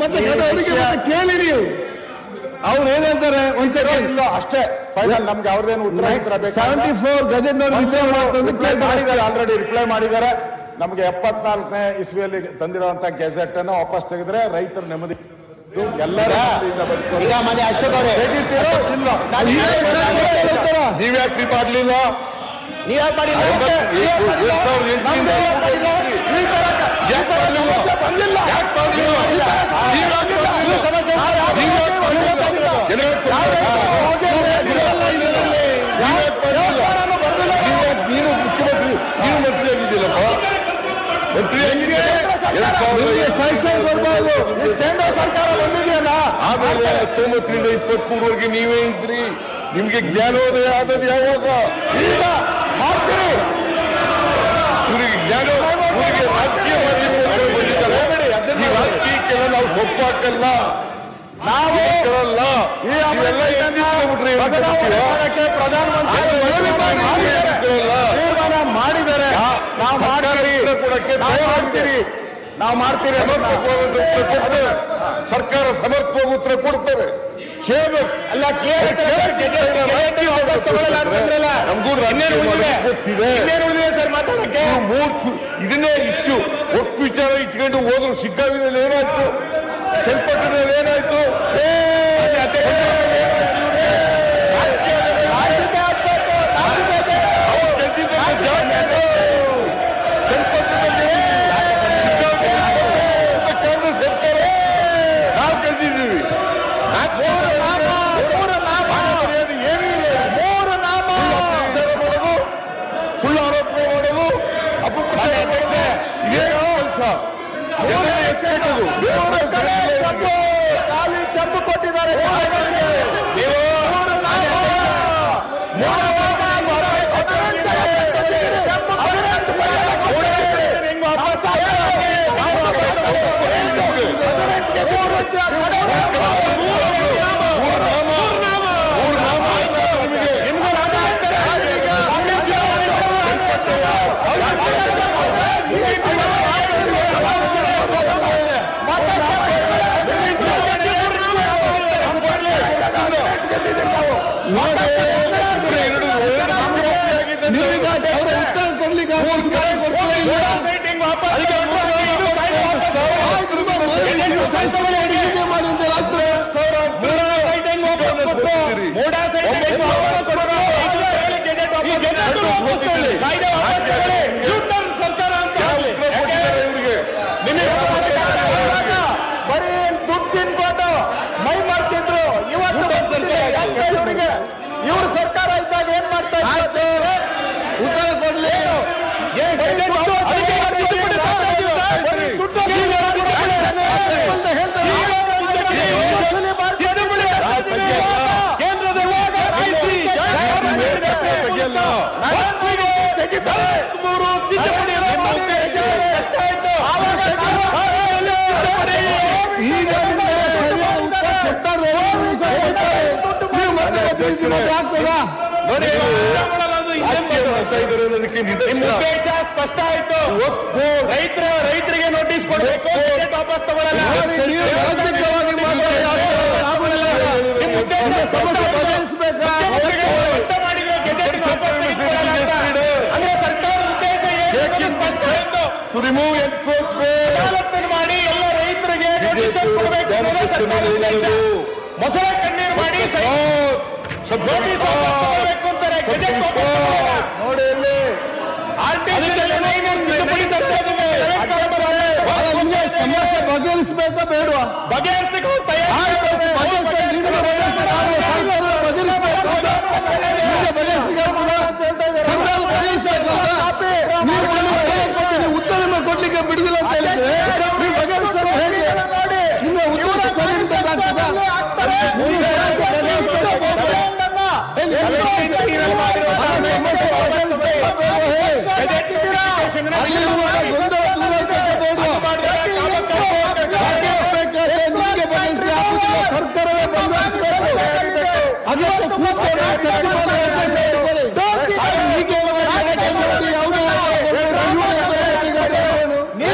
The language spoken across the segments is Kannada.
ಮತ್ತೆ ಕೇಳಿ ನೀವು. ಅವ್ರು ಏನ್ ಹೇಳ್ತಾರೆ? ಒಂದ್ ಸೆಕೆಂಡ್ ಇಲ್ಲ ಅಷ್ಟೇ. ಫೈನಲ್ ನಮ್ಗೆ ಅವ್ರದೇನು ಉತ್ತರ seventy four gazette already reply ಮಾಡಿದ್ದಾರೆ ನಮಗೆ ಎಪ್ಪತ್ನಾಲ್ಕನೇ ಇಸ್ವಿಯಲ್ಲಿ ತಂದಿರುವಂತ ಗೆಜೆಟ್ ಅನ್ನು ವಾಪಸ್ ತೆಗೆದ್ರೆ ರೈತರು ನೆಮ್ಮದಿ ಎಲ್ಲರೂ. ಈಗ ಮನೆ ಅಶೋಕ್ ಅವರೇ ನೀವ್ಯಾಕೆ ಮಾಡ್ಲಿಲ್ಲ? ನೀವ್ ಮಾಡಿಲ್ಲ ಎರಡ್ ಸಾವಿರದ ಎಂಟರಿಂದ ಈ ತರ ಈ ತರ ಸಮಸ್ಯೆ ಬಂದಿಲ್ಲ ಯಾಕ್ ಮಾಡ್ಲಿಲ್ಲ? ನೀವ್ಯಾಕ್ ಮಾಡ್ಲಿಲ್ಲ? ನೀವ್ಯಾಕ್ ಮಾಡ್ಲಿಲ್ಲ? ಎಲ್ಲರೂ ನೀನು ಮುಖ್ಯಮಂತ್ರಿ ನೀನು ಮಂತ್ರಿ ಆಗಿದ್ದಿಲ್ಲಪ್ಪ ಮಂತ್ರಿ ಆಗಿದ್ದೆ ಎರಡ್ ಸಾವಿರದ ಸಜೆಷನ್ ಕೊಡ್ಬೋದು ಈ ಕೇಂದ್ರ ಸರ್ಕಾರ ಬಂದಿದೆಯಲ್ಲ? ಆಮೇಲೆ ಹತ್ತೊಂಬತ್ತರಿಂದ ಇಪ್ಪತ್ಮೂರವರೆಗೆ ನೀವೇ ಇದ್ರಿ. ನಿಮ್ಗೆ ಜ್ಞಾನೋದಯ ಆದದ್ದು ಯಾವಾಗ? ಈಗ ಮಾಡ್ತೀರಿ. ಇವರಿಗೆ ಜ್ಞಾನ ಇವರಿಗೆ ರಾಜಕೀಯ ರಾಜಕೀಯಕ್ಕೆಲ್ಲ ನಾವು ಈ? ಮಾಡಕ್ಕೆ ಪ್ರಧಾನಮಂತ್ರಿ ಮನವಿ ಮಾಡಿ, ಮಾಡಿದ್ದಾರೆ. ಕೇಳಲ್ಲ. ನಾವು ಮಾಡ್ತೀರಿ ನಾವು. ಮಾಡ್ತೀರಿ ನಾವು ಮಾಡ್ತೀರಿ ಸರ್ಕಾರ ಸಮರ್ಪಕ ಉತ್ತರ ಕೊಡ್ತೇವೆ. ಕೇಳ್ಬೇಕು. ಅಲ್ಲ ನಮಗೂ ಗೊತ್ತಿದೆ. ಸರ್ ಮಾತಾಡಕ್ಕೆ? ಇದನ್ನೇ ಇಶ್ಯೂ ಒಟ್ಟು ವಿಚಾರ ಇಟ್ಕೊಂಡು ಹೋದ್ರು ಸಿಗ್ಗಾವಿನಲ್ಲಿ ಏನಾಯ್ತು? ಏನಾಯ್ತು? ಚೆಂಬು ಕೊಟ್ಟಿದ್ದಾರೆ ನೀವು ಮೂರು ನಾಮ ಆಯ್ತಾ ನಿಮಗೆ ನೀವೀಗ ಅವರ ಉತ್ತರ ಕೊಡ್ಲಿಕ್ಕೆ ಅವಕಾಶ ಕೊಡ್ತೀರಾ ಇಲ್ಲ? ಆಯ್ತು, ನಿಮ್ಮ ಮನವಿ ನೀವು ಸಹಿಸಬಲ್ಲ ಅಡಿಗೆ ಮಾಡಿ ಅಂತ ಆಗ್ತದೆ ಬರೀ ದುಡ್ಡು ತಿನ್ಕೊಂಡು ಮೈ ಮಾಡ್ತಿದ್ರು ಇವತ್ತು ಬಂದಿದೆ. ಯಾಕೆ ಇವರಿಗೆ ಇವ್ರ ಸರ್ಕಾರ ಇದ್ದಾಗ ಏನ್ ಮಾಡ್ತಾ ಇತ್ತು ಉತ್ತರ ಕೊಡ್ಲಿ ಅಂತ ಹೇಳ್ತಾರೆ ಈಗ ನಿಮ್ಗೆ ಸರಿಯಾದ ಉತ್ತರ ಕೊಟ್ಟಾರೆ, ನೀವು ಮತ್ತೆ ಮತ್ತೆ ಮತ್ತೆ ಆಗ್ತದಾ ರಾಜಕೀಯ ಮಾಡ್ತಾ ಇದ್ದಾರೆ ಅನ್ನೋದಕ್ಕೆ ಉದ್ದೇಶ ಸ್ಪಷ್ಟ ಆಯ್ತು. ರೈತರ ರೈತರಿಗೆ ನೋಟಿಸ್ ಸ್ಪಷ್ಟ? ರಿಮೂವ್ ಎನ್ಕ್ರೋಚ್ಮೆಂಟ್ ಅದಾಲತ್ತನ್ನು ಮಾಡಿ ಎಲ್ಲ ರೈತರಿಗೆ ಮೊಸಳೆ ಕಣ್ಣೀರು ಮಾಡಿ. ನೋಡಿ ಇಲ್ಲಿ. ಸಮಸ್ಯೆ ಬಗೆಹರಿಸಬೇಕಾ ಬೇಡವಾ. ಬಗೆಹರಿಸಕ್ಕೆ ಅವ್ರು ತಯಾರಿ ಆಯ್ತು, ಬಗೆಹರಿಸ್ಬೇಕು. ನಿಮ್ಗೆ ಬಗೆಹರಿಸಕ್ಕಾಗಲ್ಲ. ಸರ್ಕಾರ ಬಗೆಹರಿಸ್ಬೇಕು ಹೌದಾ? ನಿಮ್ಗೆ ಬಗೆಹರಿಸ್ಲಿಕ್ಕೆ ಆಗ್ತದಾ? ಸರ್ಕಾರ ಬಗೆಹರಿಸ್ಬೇಕಲ್ವಾ? ನೀವು ನನಗೆ ಸಲಹೆ ಕೊಟ್ಟು ನೀವು ಉತ್ತರ ಕೊಡ್ಲಿಕ್ಕೆ ಬಿಡುದಿಲ್ಲ ಅಂತ ಹೇಳಿದ್ರೆ ನೀವು ಬಗೆಹರಿಸಲು ಹೇಗೆ ನಿಮ್ಗೆ ಉದ್ದೇಶ ಸರಿ ಅಂತ ಆಗ್ತದಾ? ನಿಮ್ಗೆ ಸಮಸ್ಯೆ ಬಗೆಹರಿಸ್ಬೇಕಾ ಬೇಡವಾ? ಹೇಳಿ, ಸಮಸ್ಯೆ ಬಗೆಹರಿಸ್ಬೇಕಾ ಬೇಡವಾ? ಹೇಳಿ. ಅಲ್ಲಿರುವ ಗೊಂದಲ ದೂರ ಇದ್ದಕ್ಕೆ ಬೇಡವಾ? ಬಗೆಹರಿಸ್ಬೇಕಾದ್ರೆ ನಿಮಗೆ ಬಗೆಹರಿಸಲಿಕ್ಕೆ ಆಗುದಿಲ್ಲ. ಸರ್ಕಾರವೇ ಬಗೆಹರಿಸಬೇಕು ಅದಕ್ಕೆ ಕೂತ್ಕೊಂಡು ಚರ್ಚೆ ಮಾಡುವ ಅವಕಾಶ ಇಟ್ಕೊಳ್ಳಿ. ಅದು ಹೀಗೆ ಒಳ್ಳೆ ಕೆಲಸ ಮಾಡಿ ಯಾವುದೋ ಒಳ್ಳೆ ರೈಲು ಯಾತ್ರೆ ಮಾಡಿದ್ದಾರೆ.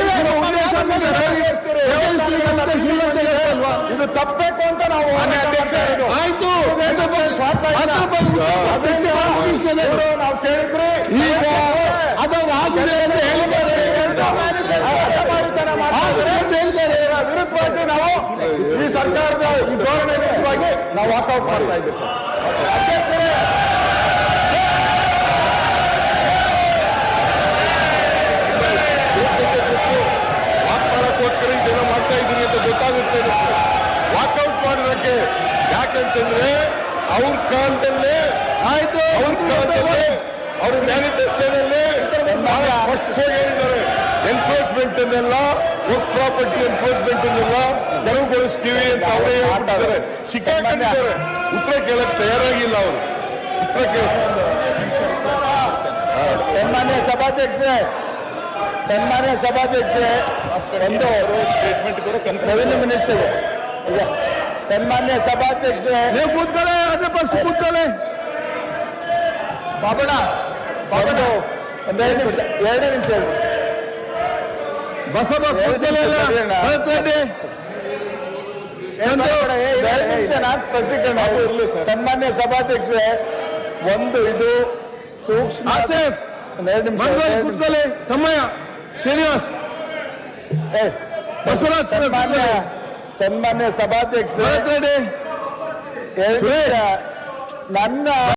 ನಿಮ್ಮ ಉದ್ದೇಶ ಅಂದ್ರೆ ಹೇಳಿ. ಬಗೆಹರಿಸಲಿಕ್ಕೆ ಉದ್ದೇಶ ಇಲ್ಲ ಅಂತ. ನಾವು ಆಯ್ತು ನಾವು ಕೇಳಿದ್ರೆ ಈಗ ಅದನ್ನು ಆಗಿದೆ ಅಂತ ಹೇಳಿದ್ದಾರೆ ವಿರುದ್ಧವಾಗಿ ನಾವು ಈ ಸರ್ಕಾರದ ಈ ಧೋರಣೆ ವಿರುದ್ಧವಾಗಿ ನಾವು ವಾಕೌಟ್ ಮಾಡ್ತಾ ಇದ್ದೀವಿ ಸರ್. ಅಧ್ಯಕ್ಷರೇ ಮಾತಾಡೋಕ್ಕೋಸ್ಕರ ಇದೆಲ್ಲ ಮಾಡ್ತಾ ಇದ್ದೀರಿ ಅಂತ ಗೊತ್ತಾಗುತ್ತೆ. ವಾಕೌಟ್ ಮಾಡೋದಕ್ಕೆ ಯಾಕಂತಂದ್ರೆ ಅವ್ರ ಕಾಲದಲ್ಲೇ ಆಯ್ತು. ಅವ್ರ ಕಾಲದಲ್ಲೇ ಅವ್ರ ಮ್ಯಾನಿಫೆಸ್ಟೋದಲ್ಲಿ ಫಸ್ಟ್ ಹೇಳಿದ್ದಾರೆ. ಎನ್ಫೋರ್ಸ್ಮೆಂಟ್ ಅನ್ನೆಲ್ಲ ವರ್ಕ್ ಪ್ರಾಪರ್ಟಿ ಎನ್ಫೋರ್ಸ್ಮೆಂಟ್ ಅನ್ನೆಲ್ಲ ತೆರವುಗೊಳಿಸ್ತೀವಿ ಅಂತ ಅವರೇ ಹೇಳ್ತಾರೆ ಸಿಕ್ಕಾಕೊಂಡಿದ್ದಾರೆ ಉತ್ತರ ಕೇಳಕ್ ತಯಾರಾಗಿಲ್ಲ ಅವರು. ಉತ್ತರ ಕೇಳ ಸನ್ಮಾನ್ಯ ಸಭಾಧ್ಯಕ್ಷರೇ ಸನ್ಮಾನ್ಯ ಸಭಾಧ್ಯಕ್ಷರೇ ಒಂದು ಸ್ಟೇಟ್ಮೆಂಟ್ ಕೂಡ ರೆವಿನ್ಯೂ ಮಿನಿಸ್ಟರ್ ಸನ್ಮಾನ್ಯ ಸಭಾಧ್ಯಕ್ಷರೇ. ನೀವು ಕೂತ್ಕೊಳ್ಳಿ ಅದ್ರ ಪಕ್ಷ ಕೂತ್ಕೊಳ್ಳಿ. ಬಾಬಣ ಒಂದೆರಡು ನಿಮಿಷ ಎರಡು ನಿಮಿಷ ಹೇಳಿ. ಬಸವ ಕೂತ್ಕೊಳ್ಳಿ ಎರಡು ನಿಮಿಷ ನಾನು ಸ್ಪಷ್ಟೀಕರಣ ಇರಲಿ ಸರ್. ಸನ್ಮಾನ್ಯ ಸಭಾಧ್ಯಕ್ಷರೇ ಒಂದು ಇದು ಸೂಕ್ಷ್ಮ. ಕೂತ್ಕೊಳ್ಳಿ. ತಮ್ಮಯ್ಯ ಶ್ರೀನಿವಾಸ್. ಬಸವರಾಜ್ ಸನ್ಮಾನ್ಯ ಸಭಾಧ್ಯಕ್ಷ. ನನ್ನ